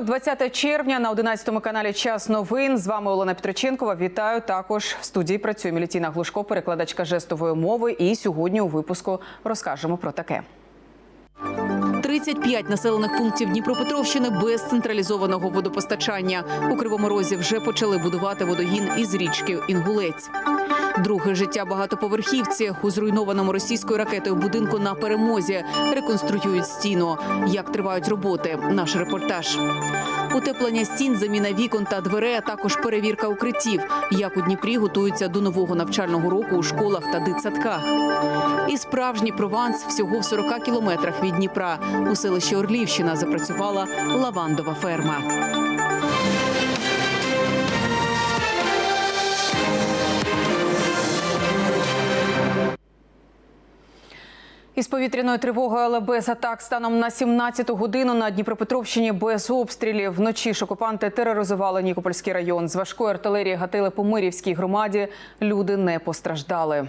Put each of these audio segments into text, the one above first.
Вівторок, 20 червня на 11 каналі Час новин. З вами Олена Петриченкова. Вітаю. Також в студії працює Мілітіна Глушко, перекладачка жестової мови. І сьогодні у випуску розкажемо про таке. 35 населених пунктів Дніпропетровщини без централізованого водопостачання. У Кривому Розі вже почали будувати водогін із річки Інгулець. Друге життя багатоповерхівці у зруйнованому російською ракетою будинку на перемозі реконструюють стіну. Як тривають роботи? Наш репортаж. Утеплення стін, заміна вікон та дверей, а також перевірка укриттів. Як у Дніпрі готуються до нового навчального року у школах та дитсадках. І справжній прованс всього в 40 кілометрах від Дніпра. У селищі Орлівщина запрацювала лавандова ферма. Із повітряною тривогою, але без атак станом на 17-ту годину на Дніпропетровщині без обстрілів. Вночі ж окупанти тероризували Нікопольський район. З важкої артилерії гатили по Мирівській громаді. Люди не постраждали.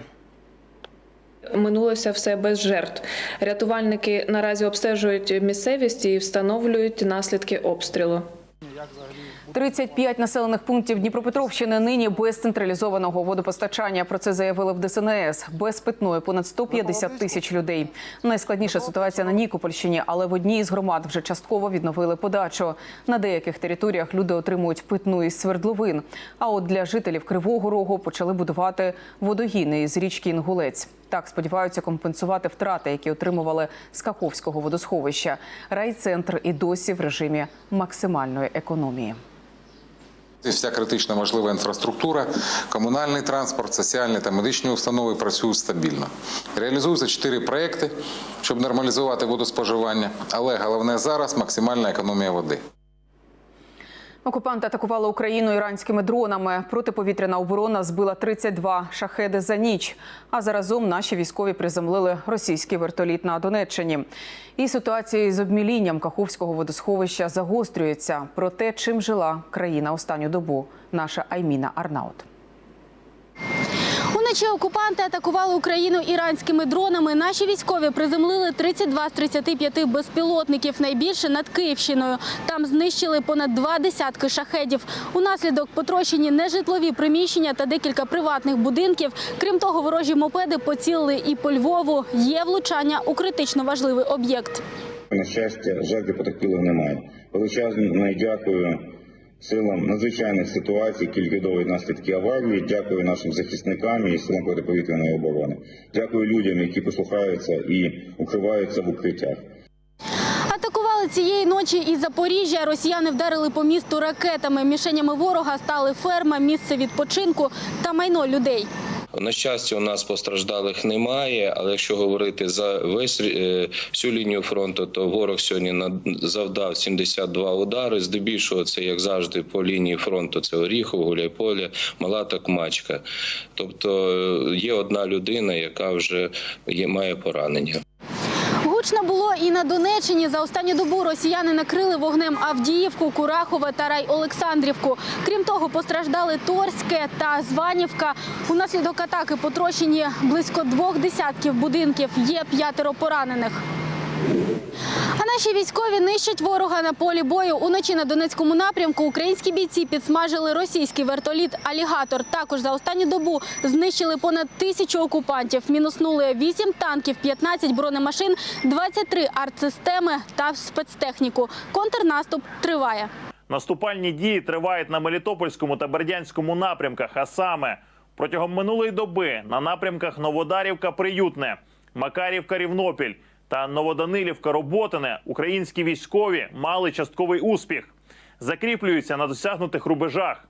Минулося все без жертв. Рятувальники наразі обстежують місцевість і встановлюють наслідки обстрілу. 35 населених пунктів Дніпропетровщини нині без централізованого водопостачання. Про це заявили в ДСНС. Без питної понад 150 тисяч людей. Найскладніша ситуація на Нікопольщині, але в одній із громад вже частково відновили подачу. На деяких територіях люди отримують питну із свердловин. А от для жителів Кривого Рогу почали будувати водогіни із річки Інгулець. Так сподіваються компенсувати втрати, які отримували з Каховського водосховища. Райцентр і досі в режимі максимальної економії. Вся критично важлива інфраструктура, комунальний транспорт, соціальні та медичні установи працюють стабільно. Реалізуються чотири проекти, щоб нормалізувати водоспоживання, але головне зараз максимальна економія води. Окупанти атакували Україну іранськими дронами. Протиповітряна оборона збила 32 шахеди за ніч. А заразом наші військові приземлили російський вертоліт на Донеччині. І ситуація з обмілінням Каховського водосховища загострюється. Про те, чим жила країна останню добу, наша Айміна Арнаут. Уночі окупанти атакували Україну іранськими дронами. Наші військові приземлили 32 з 35 безпілотників, найбільше над Київщиною. Там знищили понад два десятки шахедів. Унаслідок потрощені нежитлові приміщення та декілька приватних будинків. Крім того, ворожі мопеди поцілили і по Львову. Є влучання у критично важливий об'єкт. На щастя, жертв потерпілих немає. Величезне дякую силам надзвичайних ситуацій, які ліквідовують наслідки аварії. Дякую нашим захисникам і силам протиповітряної оборони. Дякую людям, які послухаються і укриваються в укриттях. Атакували цієї ночі і Запоріжжя. Росіяни вдарили по місту ракетами. Мішенями ворога стали ферма, місце відпочинку та майно людей. На щастя, у нас постраждалих немає, але якщо говорити за весь е, всю лінію фронту, то ворог сьогодні завдав 72 удари. Здебільшого це як завжди по лінії фронту. Це Оріхов, Гуляйполя, Мала Токмачка. Тобто е, є одна людина, яка вже має поранення. Гучно було і на Донеччині. За останню добу росіяни накрили вогнем Авдіївку, Курахове та Рай-Олександрівку. Крім того, постраждали Торське та Званівка. Унаслідок атаки потрощені близько двох десятків будинків. Є п'ятеро поранених. А наші військові нищать ворога на полі бою. Уночі на Донецькому напрямку українські бійці підсмажили російський вертоліт Алігатор. Також за останню добу знищили понад тисячу окупантів. Мінуснули 8 танків, 15 бронемашин, 23 артсистеми та спецтехніку. Контрнаступ триває. Наступальні дії тривають на Мелітопольському та Бердянському напрямках, а саме протягом минулої доби на напрямках Новодарівка Приютне, Макарівка Рівнопіль та Новоданилівка Роботине українські військові мали частковий успіх, закріплюються на досягнутих рубежах.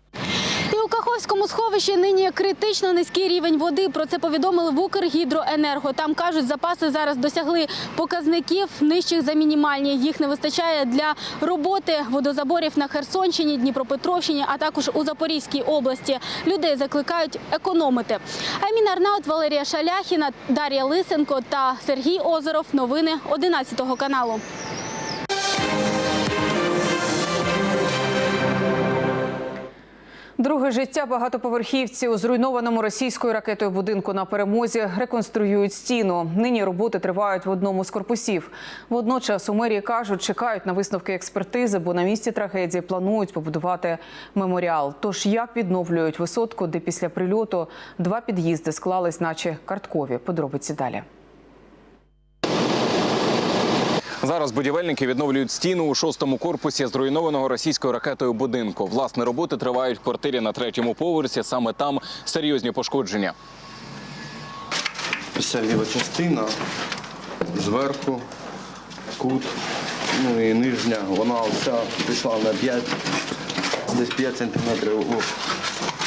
І у Каховському сховищі нині критично низький рівень води. Про це повідомили в Укргідроенерго. Там кажуть, запаси зараз досягли показників нижчих за мінімальні. Їх не вистачає для роботи водозаборів на Херсонщині, Дніпропетровщині, а також у Запорізькій області. Людей закликають економити. Аймін Арнаут, Валерія Шаляхіна, Дар'я Лисенко та Сергій Озеров. Новини 11 каналу. Друге життя багатоповерхівці у зруйнованому російською ракетою будинку на перемозі реконструюють стіну. Нині роботи тривають в одному з корпусів. Водночас у мерії кажуть, чекають на висновки експертизи, бо на місці трагедії планують побудувати меморіал. Тож як відновлюють висотку, де після прильоту два під'їзди склались, наче карткові. Подробиці далі. Зараз будівельники відновлюють стіну у шостому корпусі зруйнованого російською ракетою будинку. Власне, роботи тривають в квартирі на третьому поверсі. Саме там серйозні пошкодження. Вся ліва частина зверху, кут, ну і нижня, вона вся пішла на 5, десь 5 сантиметрів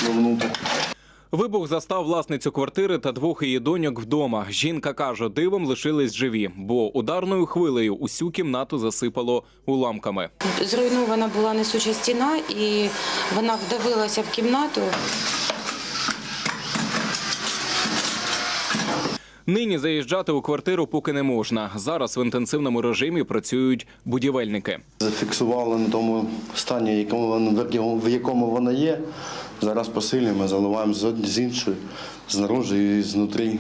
вовнутрь. Вибух застав власницю квартири та двох її доньок вдома. Жінка каже, дивом лишились живі, бо ударною хвилею усю кімнату засипало уламками. Зруйнована була несуча стіна, і вона вдавилася в кімнату. Нині заїжджати у квартиру поки не можна. Зараз в інтенсивному режимі працюють будівельники. Зафіксували на тому стані, в якому вона- якому- в якому вона є. Зараз посилюємо, заливаємо з іншої, знаружи і знутрі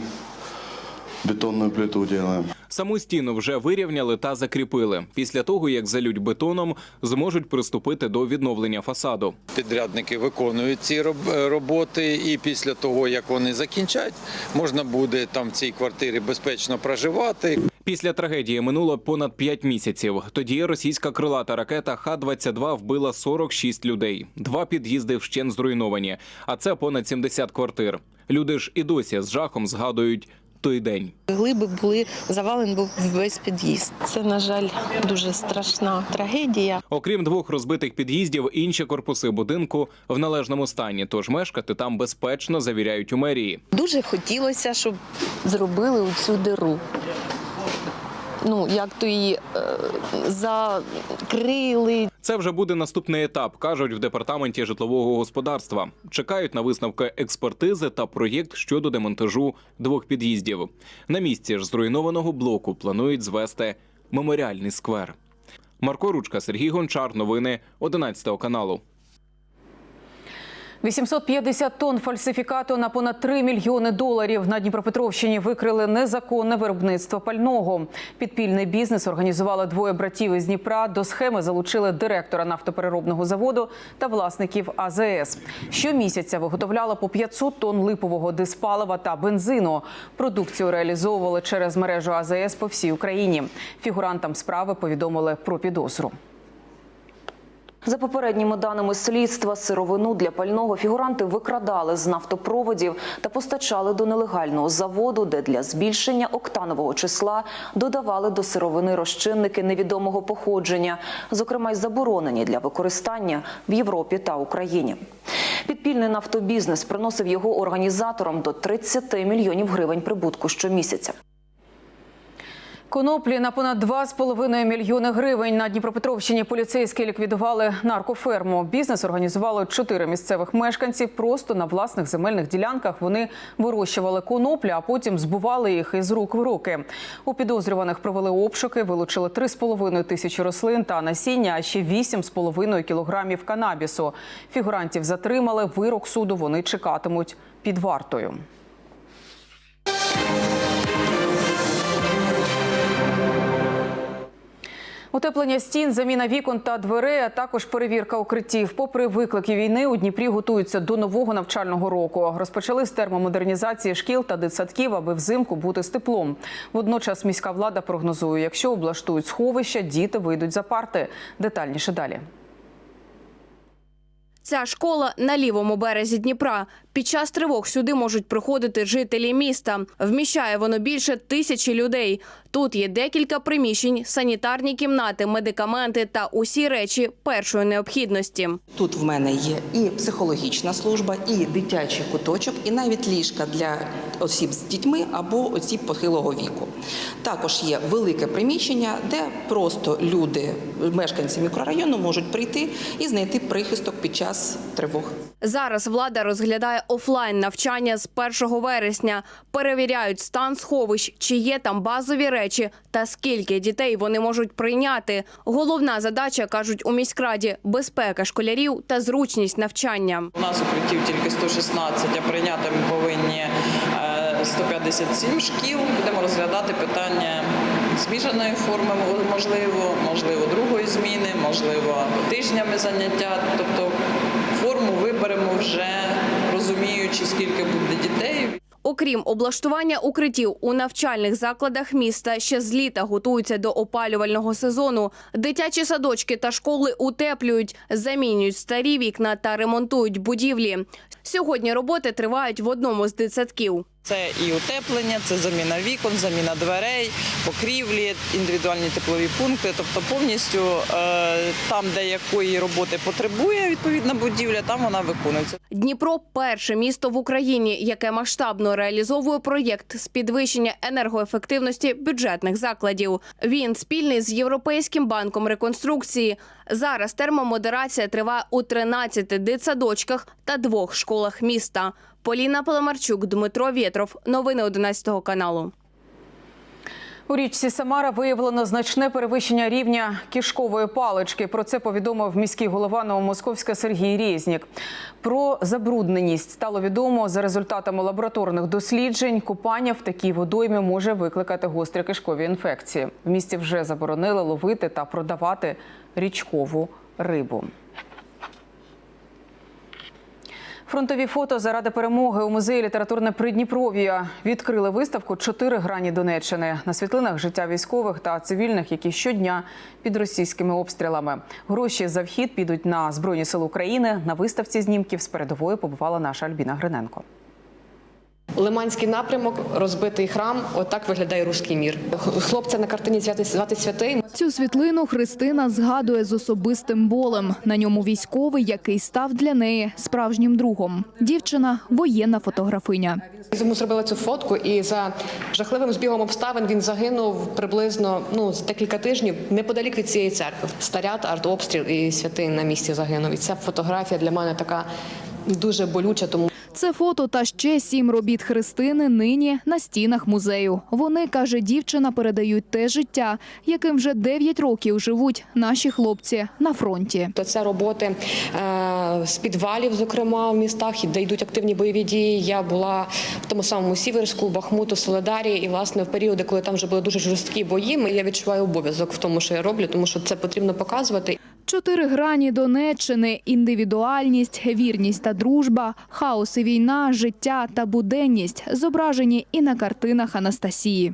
бетонну плиту робимо. Саму стіну вже вирівняли та закріпили. Після того, як залють бетоном, зможуть приступити до відновлення фасаду. Підрядники виконують ці роботи, і після того, як вони закінчать, можна буде там в цій квартирі безпечно проживати. Після трагедії минуло понад 5 місяців. Тоді російська крилата ракета Х-22 вбила 46 людей. Два під'їзди вщен зруйновані, а це понад 70 квартир. Люди ж і досі з жахом згадують той день. Глиби були завален був весь під'їзд. Це, на жаль, дуже страшна трагедія. Окрім двох розбитих під'їздів, інші корпуси будинку в належному стані. Тож мешкати там безпечно завіряють у мерії. Дуже хотілося, щоб зробили цю диру. Ну, як то її е, закрили. Це вже буде наступний етап, кажуть в департаменті житлового господарства. Чекають на висновки експертизи та проєкт щодо демонтажу двох під'їздів. На місці ж зруйнованого блоку планують звести меморіальний сквер. Марко Ручка, Сергій Гончар. Новини 11 каналу. 850 тонн фальсифікату на понад 3 мільйони доларів на Дніпропетровщині викрили незаконне виробництво пального. Підпільний бізнес організували двоє братів із Дніпра. До схеми залучили директора нафтопереробного заводу та власників АЗС. Щомісяця виготовляли по 500 тонн липового диспалива та бензину. Продукцію реалізовували через мережу АЗС по всій Україні. Фігурантам справи повідомили про підозру. За попередніми даними слідства, сировину для пального фігуранти викрадали з нафтопроводів та постачали до нелегального заводу, де для збільшення октанового числа додавали до сировини розчинники невідомого походження, зокрема й заборонені для використання в Європі та Україні. Підпільний нафтобізнес приносив його організаторам до 30 мільйонів гривень прибутку щомісяця. Коноплі на понад 2,5 мільйони гривень на Дніпропетровщині поліцейські ліквідували наркоферму. Бізнес організували чотири місцевих мешканці. Просто на власних земельних ділянках вони вирощували коноплі, а потім збували їх із рук в руки. У підозрюваних провели обшуки, вилучили 3,5 тисячі рослин та насіння, а ще 8,5 кілограмів канабісу. Фігурантів затримали. Вирок суду вони чекатимуть під вартою. Утеплення стін, заміна вікон та дверей, а також перевірка укриттів. Попри виклики війни, у Дніпрі готуються до нового навчального року. Розпочали з термомодернізації шкіл та дитсадків, аби взимку бути з теплом. Водночас міська влада прогнозує, якщо облаштують сховища, діти вийдуть за парти. Детальніше далі. Ця школа на лівому березі Дніпра. Під час тривог сюди можуть приходити жителі міста. Вміщає воно більше тисячі людей. Тут є декілька приміщень, санітарні кімнати, медикаменти та усі речі першої необхідності. Тут в мене є і психологічна служба, і дитячий куточок, і навіть ліжка для осіб з дітьми або осіб похилого віку. Також є велике приміщення, де просто люди, мешканці мікрорайону, можуть прийти і знайти прихисток під час час тривог. Зараз влада розглядає офлайн навчання з 1 вересня. Перевіряють стан сховищ, чи є там базові речі та скільки дітей вони можуть прийняти. Головна задача кажуть у міськраді безпека школярів та зручність навчання. У нас укриттів тільки 116, а прийняти ми повинні е, 157 шкіл. Будемо розглядати питання змішаної форми, можливо, можливо, другої зміни, можливо, тижнями заняття. Тобто форму виберемо вже розуміючи, скільки буде дітей. Окрім облаштування укриттів у навчальних закладах міста, ще з літа готуються до опалювального сезону. Дитячі садочки та школи утеплюють, замінюють старі вікна та ремонтують будівлі. Сьогодні роботи тривають в одному з дитсадків. Це і утеплення, це заміна вікон, заміна дверей, покрівлі, індивідуальні теплові пункти. Тобто повністю е, там, де якої роботи потребує відповідна будівля, там вона виконується. Дніпро перше місто в Україні, яке масштабно реалізовує проєкт з підвищення енергоефективності бюджетних закладів. Він спільний з Європейським банком реконструкції. Зараз термомодерація триває у 13 дитсадочках та двох школах міста. Поліна Паламарчук, Дмитро Вєтров. Новини 11 каналу. У річці Самара виявлено значне перевищення рівня кишкової палички. Про це повідомив міський голова Новомосковська Сергій Рєзнік. Про забрудненість стало відомо за результатами лабораторних досліджень. Купання в такій водоймі може викликати гострі кишкові інфекції. В місті вже заборонили ловити та продавати річкову рибу. Фронтові фото заради перемоги у музеї літературне Придніпров'я відкрили виставку Чотири грані Донеччини на світлинах життя військових та цивільних, які щодня під російськими обстрілами. Гроші за вхід підуть на збройні сили України. На виставці знімків з передової побувала наша Альбіна Гриненко. Лиманський напрямок, розбитий храм. Отак виглядає руський мір. Хлопця на картині звати, святий. Цю світлину Христина згадує з особистим болем. На ньому військовий, який став для неї справжнім другом. Дівчина воєнна фотографиня. Йому зробили цю фотку, і за жахливим збігом обставин він загинув приблизно ну за декілька тижнів неподалік від цієї церкви. Старят, артобстріл і святий на місці загинув. І ця фотографія для мене така дуже болюча, тому. Це фото та ще сім робіт Христини нині на стінах музею. Вони каже, дівчина передають те життя, яким вже 9 років живуть наші хлопці на фронті. То це роботи е, з підвалів, зокрема в містах, де йдуть активні бойові дії. Я була в тому самому Сіверську, Бахмуту, Соледарі, і власне в періоди, коли там вже були дуже жорсткі бої, я відчуваю обов'язок в тому, що я роблю, тому що це потрібно показувати. Чотири грані Донеччини: індивідуальність, вірність та дружба, хаос і війна, життя та буденність зображені і на картинах Анастасії.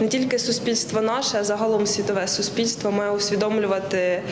Не тільки суспільство наше, а загалом світове суспільство має усвідомлювати,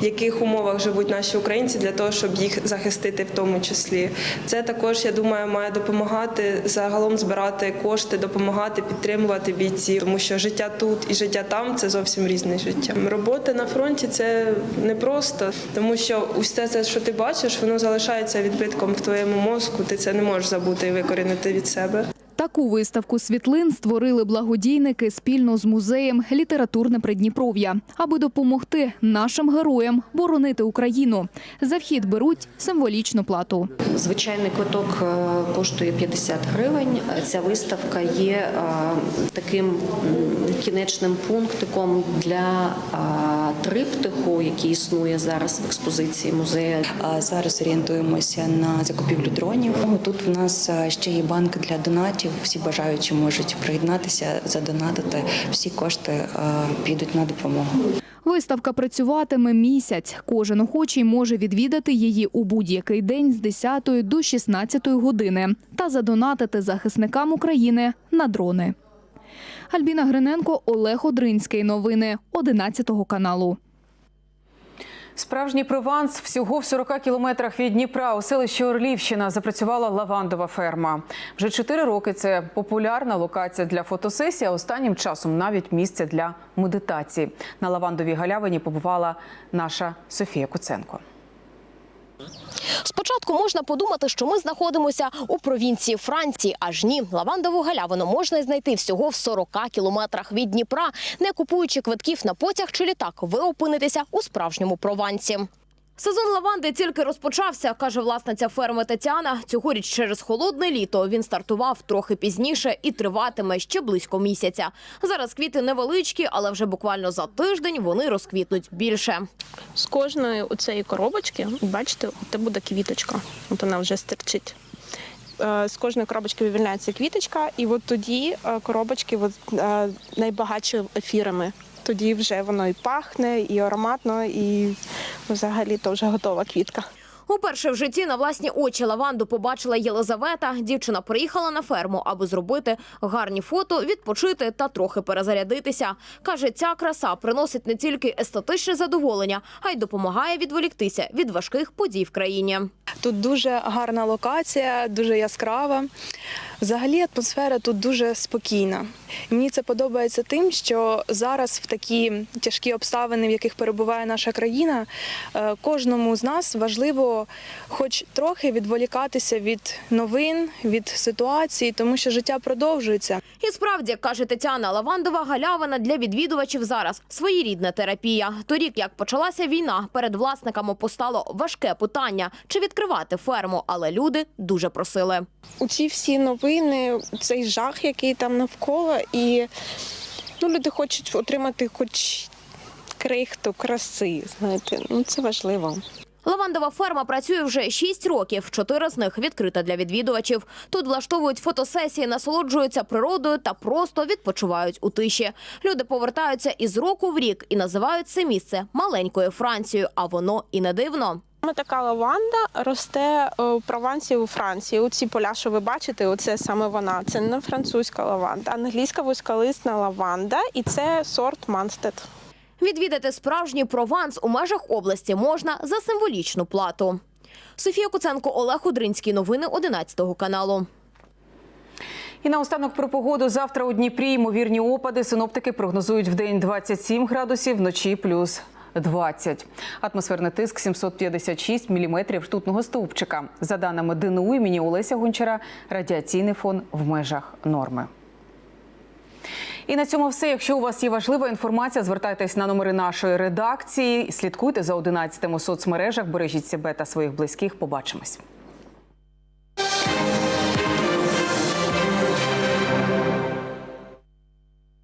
в яких умовах живуть наші українці для того, щоб їх захистити в тому числі. Це також, я думаю, має допомагати загалом збирати кошти, допомагати підтримувати бійців, тому що життя тут і життя там це зовсім різне життя. Робота на фронті це непросто, тому що усе це, що ти бачиш, воно залишається відбитком в твоєму мозку. Ти це не можеш забути і викорінити від себе. Таку виставку світлин створили благодійники спільно з музеєм Літературне Придніпров'я, аби допомогти нашим героям боронити Україну. За вхід беруть символічну плату. Звичайний квиток е, коштує 50 гривень. Ця виставка є е, таким кінечним пунктиком для е, триптиху, який існує зараз в експозиції музею. А Зараз орієнтуємося на закупівлю дронів. Тут в нас ще є банк для донатів. Всі бажаючі можуть приєднатися, задонатити. Всі кошти е, підуть на допомогу. Виставка працюватиме місяць. Кожен охочий може відвідати її у будь-який день з 10 до 16 години та задонатити захисникам України на дрони. Альбіна Гриненко, Олег Одринський. Новини 11 каналу. Справжній Прованс всього в 40 кілометрах від Дніпра у селищі Орлівщина запрацювала лавандова ферма. Вже чотири роки це популярна локація для фотосесії, а останнім часом навіть місце для медитації. На лавандовій галявині побувала наша Софія Куценко. Спочатку можна подумати, що ми знаходимося у провінції Франції. Аж ні, лавандову галявину можна знайти всього в 40 кілометрах від Дніпра. Не купуючи квитків на потяг чи літак, ви опинитеся у справжньому Провансі. Сезон лаванди тільки розпочався, каже власниця ферми Тетяна. Цьогоріч через холодне літо він стартував трохи пізніше і триватиме ще близько місяця. Зараз квіти невеличкі, але вже буквально за тиждень вони розквітнуть більше. З кожної оцеї коробочки, бачите, це буде квіточка. От вона вже стерчить. Е, З кожної коробочки вивільняється квіточка, і от тоді е, коробочки от, е, найбагатші ефірами. Тоді вже воно і пахне, і ароматно, і взагалі то вже готова квітка. Уперше в житті на власні очі лаванду побачила Єлизавета. Дівчина приїхала на ферму, аби зробити гарні фото, відпочити та трохи перезарядитися. Каже, ця краса приносить не тільки естетичне задоволення, а й допомагає відволіктися від важких подій в країні. Тут дуже гарна локація, дуже яскрава. Взагалі атмосфера тут дуже спокійна. І мені це подобається тим, що зараз в такі тяжкі обставини, в яких перебуває наша країна, е, кожному з нас важливо хоч трохи відволікатися від новин, від ситуації, тому що життя продовжується. І справді, як каже Тетяна, лавандова галявина для відвідувачів зараз своєрідна терапія. Торік, як почалася війна, перед власниками постало важке питання, чи відкривати ферму, але люди дуже просили. У ці всі новини, цей жах, який там навколо, і ну, люди хочуть отримати хоч крихту краси. Знаєте, ну це важливо. Лавандова ферма працює вже 6 років. Чотири з них відкрита для відвідувачів. Тут влаштовують фотосесії, насолоджуються природою та просто відпочивають у тиші. Люди повертаються із року в рік і називають це місце маленькою Францією. А воно і не дивно. Саме така лаванда росте е, у Провансі у Франції. Оці поля, що ви бачите, оце саме вона. Це не французька лаванда, англійська вузьколисна лаванда, і це сорт Манстед. Відвідати справжній прованс у межах області можна за символічну плату. Софія Куценко, Олег Удринський. Новини 11 каналу. І наостанок про погоду. Завтра у Дніпрі ймовірні опади. Синоптики прогнозують в день 27 градусів, вночі плюс 20. Атмосферний тиск 756 міліметрів ртутного стовпчика. За даними ДНУ імені Олеся Гончара, радіаційний фон в межах норми. І на цьому все. Якщо у вас є важлива інформація, звертайтесь на номери нашої редакції. Слідкуйте за 11 у соцмережах. Бережіть себе та своїх близьких. Побачимось.